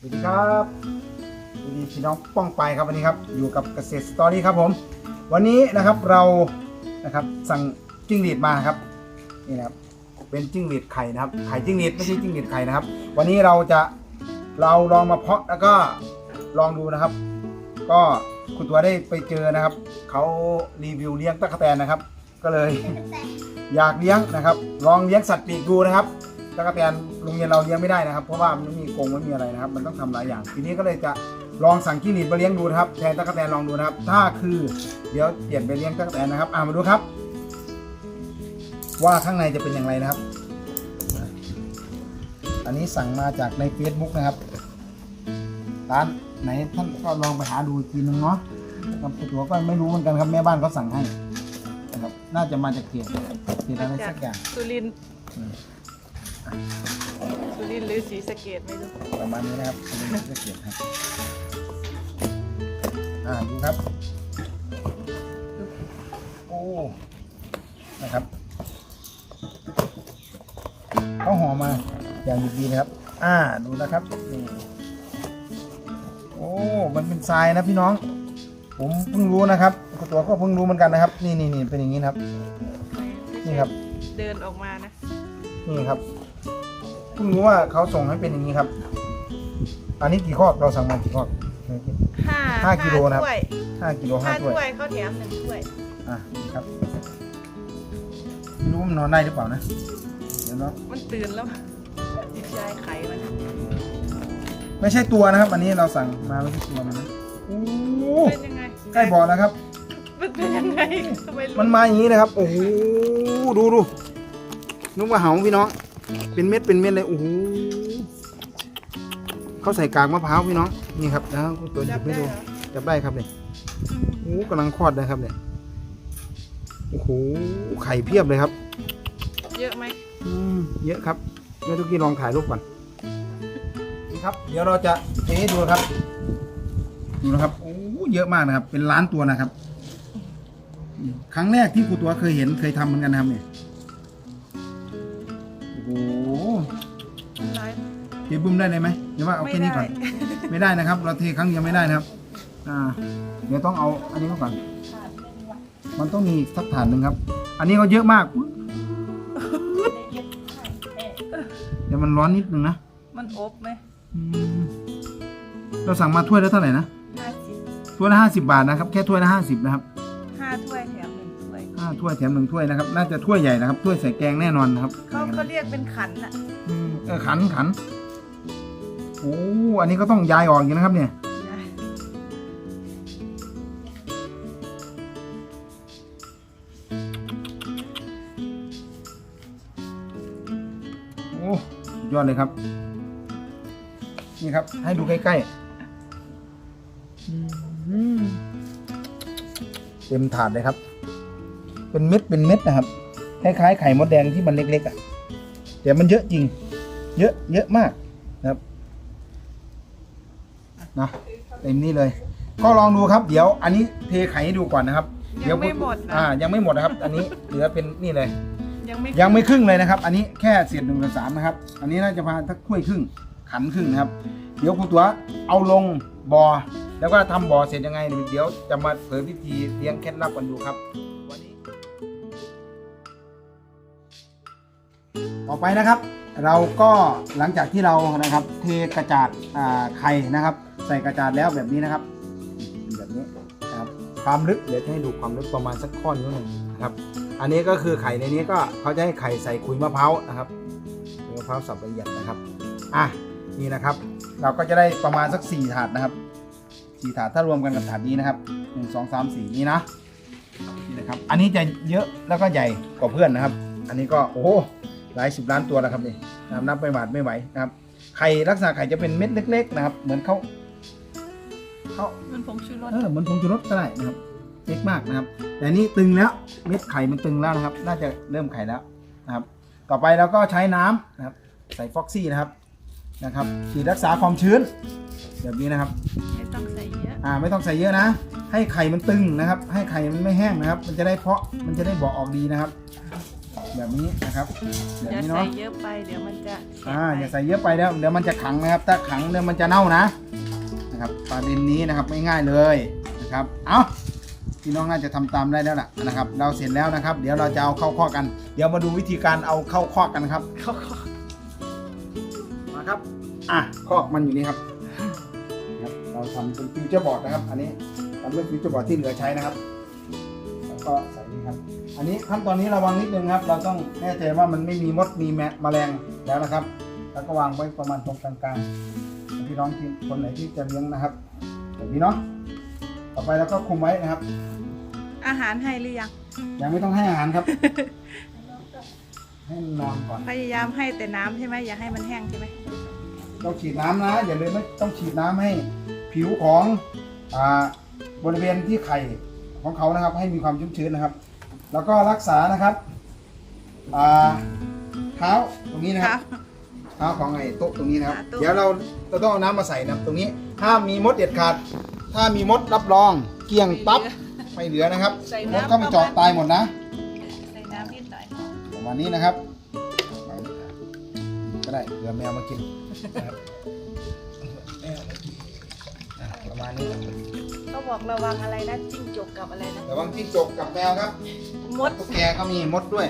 สวัสดีครับสวัสดีพี่น้องป้องไปครับวันนี้ครับ อยู่กับเกษตรสตอรี่ครับผม วันนี้นะครับเรานะครับสั่งจิ้งหรีดมาครับนี่นะครับเป็นจิ้งหรีดไข่นะครับไข่จิ้งหรีดไม่ใช่จิ้งหรีดไข่นะครับ วันนี้เราจะเราลองมาเพาะแล้วก็ลองดูนะครับ ก็คุณตัวได้ไปเจอนะครับเขารีวิวเลี้ยงตะกแตนนะครับ ก็เลย อยากเลี้ยงนะครับ ลองเลี้ยงสัตว์ปีกดูนะครับ ตะกแตนโรงเรียนเราเลี้ยงไม่ได้นะครับ เพราะว่ามันมีกรงไม่มีอะไรนะครับ มันต้องทำหลายอย่าง ทีนี้ก็เลยจะลองสั่งจิ้งหรีดมาเลี้ยงดูนะครับแทนตะกแตนลองดูนะครับ ถ้าคือเดี๋ยวเปลี่ยนไปเลี้ยงตะกแตนนะครับอ่ามาดูครับ ว่าข้างในจะเป็นอย่างไรนะครับ อันนี้สั่งมาจากใน Facebook นะครับร้านไหนท่านก็ลองไปหาดูอีกทีนึงเนาะกับตัวก็ไม่รู้เหมือนกันครับแม่บ้านเขาสั่งให้นะครับ น่าจะมาจากเขตเขตอะไรสักอย่าง สุรินทร์ สุรินทร์หรือศรีสะเกดไม่รู้ประมาณนี้นะครับอันนี้จะเขียนครับ อ่าดูครับ โอ้ นะครับเขาห่อมาอย่างดีๆนะครับ อ่า ดูนะครับนี่โอ้ มันเป็นทรายนะพี่น้อง ผมเพิ่งรู้นะครับตัวก็เพิ่งรู้เหมือนกันนะครับ นี่นี่นี่เป็นอย่างนี้นะครับ นี่ครับ เดินออกมานะ นี่ครับเพิ่งรู้ว่าเขาส่งให้เป็นอย่างนี้ครับ อันนี้กี่ข้อเราสั่งมากี่ข้อ ห้าห้ากิโลนะครับ ถ้วยห้ากิโลห้าห้าถ้วย ถ้วยเขาแถมหนึ่งถ้วยอะนี่ครับไม่รู้ว่ามันนอนได้หรือเปล่านะ เดี๋ยวเนาะมันตื่นแล้วจิตใจไข่มันไม่ใช่ตัวนะครับ อันนี้เราสั่งมาไม่ใช่ตัวมันนะโอ้เป็นยังไงใกล้บ่อแล้วครับ มันเป็นยังไงทำไมมันมาอย่างนี้นะครับ โอ้โห ดูดูนึกว่าเหาพี่น้อง เป็นเม็ดเป็นเม็ดเลยโอ้โหเขาใส่กากมะพร้าวพี่น้องนี่ครับแล้วตัวหยิจับบไม่ได้ดูเหรอจับได้ครับเนี่ยโอ้โหกำลังคลอดนะครับเนี่ยโอ้โหไข่เพียบเลยครับ เยอะไหมอืมเยอะครับแม่ทุกกี้ลองถ่ายรูปก่อนนี่ครับ เดี๋ยวเราจะเทให้ดูครับ ดูนะครับโอ้เยอะมากนะครับ เป็นล้านตัวนะครับอืมครั้งแรกที่ครูตัวเคยเห็นเคยทำเหมือนกันนะครับเนี่ย เทบึ้มได้เลยไหมเดี๋ยวว่าเอาแค่นี้ก่อน ไม่ได้นะครับ เราเทครั้งเดียวไม่ได้นะครับ อ่า เดี๋ยวต้องเอาอันนี้มาก่อน มันต้องมีสักฐานหนึ่งครับ อันนี้ก็เยอะมาก เดี๋ยวมันร้อนนิดนึงนะ มันอบไหมอืมเราสั่งมาถ้วยละเท่าไหร่นะห้าสิบถ้วยละห้าสิบาทนะครับ แค่ถ้วยละห้าสิบนะครับห้าถ้วยแถมหนึ่งถ้วยห้าถ้วยแถมหนึ่งถ้วยนะครับ น่าจะถ้วยใหญ่นะครับ ถ้วยใส่แกงแน่นอนนะครับ เขาเขาเรียกเป็นขันอะอืมเออขันขัน โอ้อันนี้ก็ต้องย้ายออกอย่นะครับเนี่ยโอ้ยอดเลยครับ นี่ครับ ให้ดูใกล้ๆเต็มถาดเลยครับ เป็นเม็ดเป็นเม็ดนะครับคล้ายๆไข่มดแดงที่มันเล็กๆอะแต่มันเยอะจริง เยอะเยอะมากนะครับ นะเต็มนี่เลย ก็ลองดูครับ เดี๋ยวอันนี้เทไข่ให้ดูก่อนนะครับ เดี๋ยัยวงไม่หมดนะอ่ายังไม่หมดนะครับ อันนี้เหลือเป็นนี่เลย ยังไม่ยังไม่ครึ่งเลยนะครับ อันนี้แค่เศษหนึ่งส่วนสามนะครับ อันนี้น่าจะพาทักถ้วยครึ่งขันครึ่งนะครับ เดี๋ยวครูตัวเอาลงบ่อแล้วก็ทำบ่อเสร็จยังไง เดี๋ยวจะมาเผยวิธีเลี้ยงเคล็ดลับกันดูครับวันนี้ ต่อไปนะครับ เราก็หลังจากที่เรานะครับเทกระจาดอ่าไข่นะครับ ใส่กระจาดแล้วแบบนี้นะครับ แบบนี้นะครับความลึกเดี๋ยวจะให้ดูความลึกประมาณสักข้อนนิดหนึ่งนะครับ อันนี้ก็คือไข่ในนี้ก็เขาจะให้ไข่ใส่ขุยมะพร้าวนะครับขุยมะพร้าวสับละเอียดนะครับอะนี่นะครับ เราก็จะได้ประมาณสัก4ถาดนะครับ4ถาดถ้ารวมกันกับถาดนี้นะครับ1 2 3 4 นี่นะนี่นะครับอันนี้จะเยอะแล้วก็ใหญ่กว่าเพื่อนนะครับ อันนี้ก็โอ้โหหลายสิบล้านตัวแล้วครับนี่นับนับไม่หวาดไม่ไหวนะครับไข่ลักษณะไข่จะเป็นเม็ดเล็ก ๆ นะครับ เหมือนเขา เขามันผงชูรสเออเหมือนผงชูรสก็ได้นะครับเล็กมากนะครับ แต่นี่ตึงแล้วเม็ดไข่มันตึงแล้วนะครับ น่าจะเริ่มไข่แล้วนะครับ ต่อไปเราก็ใช้น้ำนะครับ ใส่ฟ็อกซี่นะครับนะครับฉีดรักษาความชื้น แบบนี้นะครับ ไม่ต้องใส่เยอะอ่าไม่ต้องใส่เยอะนะ ให้ไข่มันตึงนะครับ ให้ไข่มันไม่แห้งนะครับ มันจะได้เพาะมันจะได้เบาะออกดีนะครับ แบบนี้นะครับแบบอย่านี้ใส่เนาะเยอะไปเดี๋ยวมันจะแข็งอ่าไปอย่าใส่เยอะไปแล้วเดี๋ยวมันจะขังนะครับ ถ้าขังเดี๋ยวมันจะเน่านะ นะครับประเด็นนี้นะครับไม่ง่ายเลยนะครับ เอาพี่น้องน่าจะทำตามได้แล้วล่ะนะครับ เราเสร็จแล้วนะครับ เดี๋ยวเราจะเอาเข้าข้อกัน เดี๋ยวมาดูวิธีการเอาเข้าข้อกันครับเข้าก็มาครับ อะคอมันอยู่นี่ครับครับ เราทำเป็นฟิวเจอร์บอร์ดนะครับ อันนี้ทำเป็นฟิวเจอร์บอร์ดที่เหลือใช้นะครับ แล้วก็ใส่นี่ครับ อันนี้ขั้นตอนนี้ระวังนิดนึงครับ เราต้องแน่ใจว่ามันไม่มีมดมีแมแมลงแล้วนะครับ แล้วก็วางไว้ประมาณตรงกลางๆ พี่น้องที่คนไหนที่จะเลี้ยงนะครับแบบนี้เนาะต่อไปเราก็คุมไว้นะครับ อาหารให้หรือยังยังไม่ต้องให้อาหารครับ ให้มันนอนก่อนพยายามให้แต่น้ำใช่ไหมอย่าให้มันแห้งใช่ไหมต้องฉีดน้ำนะ อย่าลืมไม่ต้องฉีดน้ำให้ผิวของอ่าบริเวณที่ไข่ของเขานะครับ ให้มีความชุ่มชื้นนะครับ แล้วก็รักษานะครับอ่าเท้าตรงนี้นะคครัรับบ เท้าของไอ้โต๊ะตรงนี้นะครับอ่าโต๊ะ เดี๋ยวเราเราต้องเอาน้ำมาใส่นะครับตรงนี้ ห้ามมีมดเด็ดขาด ถ้ามีมดรับรองเกลี้ยงปั๊บไม่เหลือนะครับใส่มดน้ำเข้าไปเจาะตายหมดนะ ใส่น้ำนิดหน่อยประมาณนี้นะครับ ก็ได้เผื่อแมวมากินนะครับแมวมากินอะประมาณนี้ครับก็บอกระวังอะไรนะจิ้งจกกับอะไรนะระวังจิ้งจกกับแมวครับมดตุ๊กแกก็มีมดด้วย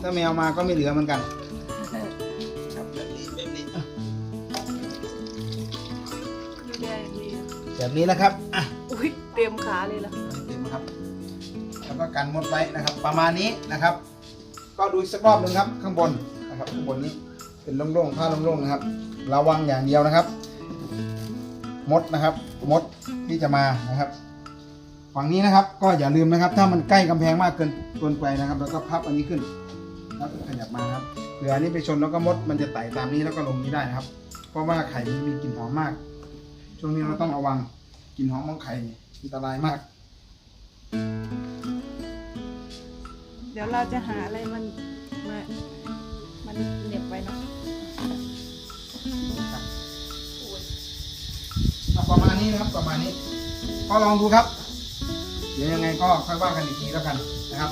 ถ้าแมวมาก็ไม่เหลือเหมือนกัน แบบนี้นะครับอะอุ้ยเตรียมขาเลยเหรอเต็มครับ แล้วก็กันมดไว้นะครับ ประมาณนี้นะครับ ก็ดูอีกสักรอบหนึ่งครับ ข้างบนนะครับข้างบนนี้เป็นโล่งๆผ้าโล่งๆนะครับ ระวังอย่างเดียวนะครับ มดนะครับ มดที่จะมานะครับฝั่งนี้นะครับ ก็อย่าลืมนะครับ ถ้ามันใกล้กำแพงมากเกินเกินไปนะครับ แล้วก็พับอันนี้ขึ้นแล้วก็ขยับมานะครับเผื่ออันนี้ไปชนแล้วก็มดมันจะไต่ตามนี้แล้วก็ลงนี้ได้นะครับ เพราะว่าไข่มันมีกลิ่นหอมมาก ช่วงนี้เราต้องระวัง กลิ่นหอมของไข่นี่อันตรายมาก เดี๋ยวเราจะหาอะไรมันมามันเหน็บไว้เนาะอะประมาณนี้นะครับประมาณนี้ ก็ลองดูครับ เดี๋ยวยังไงก็ค่อยว่ากันอีกทีแล้วกันนะครับ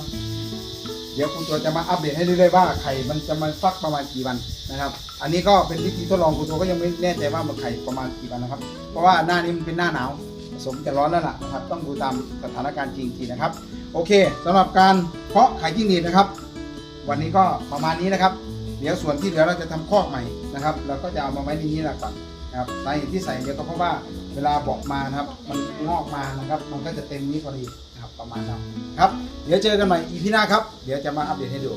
เดี๋ยวคุณตัวจะมาอัปเดตให้เรื่อยๆว่าไข่มันจะมาฟักประมาณกี่วันนะครับ อันนี้ก็เป็นวิธีทดลองคุณตัวก็ยังไม่แน่ใจว่ามันไข่ประมาณกี่วันนะครับ เพราะว่าหน้านี้มันเป็นหน้าหนาวผ สมจะร้อนแล้วล่ะนะครับ ต้องดูตามสถานการณ์จริงๆนะครับ โอเคสำหรับการเพาะไข่จิ้งหรีดนะครับ วันนี้ก็ประมาณนี้นะครับ เดี๋ยวส่วนที่เหลือเราจะทำคอกใหม่นะครับเราก็จะเอามาไว้ในนี้แหละก่อนนะครับสาเหตุที่ใส่เดี๋ยวก็เพราะว่าเวลาบอกมานะครับ มันงอกมานะครับ มันก็จะเต็มนี้พอดีนะครับประมาณนั้นครับ เดี๋ยวเจอกันใหม่อีพีหน้าครับ เดี๋ยวจะมาอัปเดตให้ดู